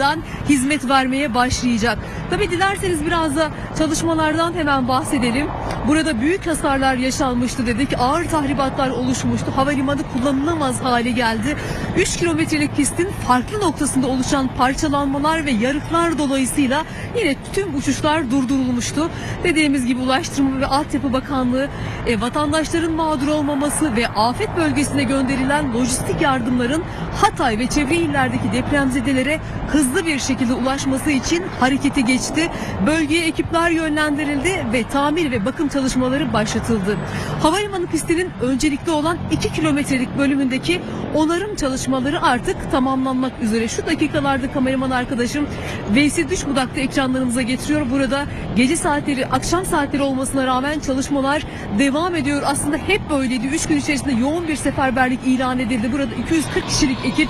yeniden hizmet vermeye başlayacak. Tabi dilerseniz biraz da çalışmalardan hemen bahsedelim. Burada büyük hasarlar yaşanmıştı dedik. Ağır tahribatlar oluşmuştu. Havalimanı kullanılamaz hale geldi. 3 kilometrelik pistin farklı noktasında oluşan parçalanmalar ve yarıklar dolayısıyla yine tüm uçuşlar durdurulmuştu. Dediğimiz gibi Ulaştırma ve Altyapı Bakanlığı e, vatandaşların mağdur olmaması ve afet bölgesine gönderilen lojistik yardımların Hatay ve çevre illerdeki depremzedelere hızlı bir şekilde ulaşması için harekete geçti. Bölgeye ekipler yönlendirildi ve tamir ve bakım çalışmaları başlatıldı. Havalimanı pistinin öncelikli olan 2 kilometrelik bölümündeki onarım çalışmaları artık tamamlanmak üzere. Şu dakikalarda kameraman arkadaşım Veysi Düşbudak'ta ekranlarımıza getiriyor. Burada gece saatleri, akşam saatleri olmasına rağmen çalışmalar devam ediyor. Aslında hep böyleydi. 3 gün içerisinde yoğun bir seferberlik ilan edildi. Burada 240 kişilik ekip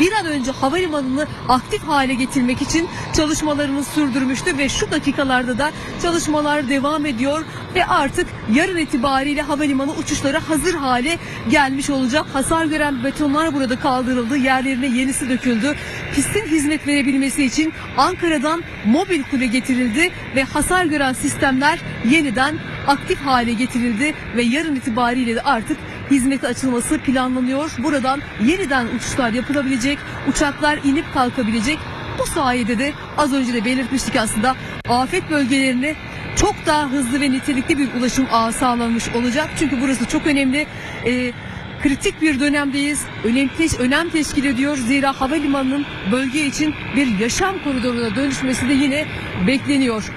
bir an önce havalimanını aktif hale getirmek için çalışmalarını sürdürmüştü ve şu dakikalarda da çalışmalar devam ediyor ve artık yarın itibariyle havalimanı uçuşlara hazır hale gelmiş olacak. Hasar gören betonlar burada kaldırıldı. Yerlerine yenisi döküldü. Pistin hizmet verebilmesi için Ankara'dan mobil kule getirildi ve hasar gören sistemler yeniden aktif hale getirildi ve yarın itibariyle de artık hizmete açılması planlanıyor. Buradan yeniden uçuşlar yapılabilecek, uçaklar inip kalkabilecek. Bu sayede de az önce de belirtmiştik aslında afet bölgelerine çok daha hızlı ve nitelikli bir ulaşım ağı sağlanmış olacak. Çünkü burası çok önemli. Ee, kritik bir dönemdeyiz. Önem, teş, önem teşkil ediyor. Zira havalimanının bölge için bir yaşam koridoruna dönüşmesi de yine bekleniyor.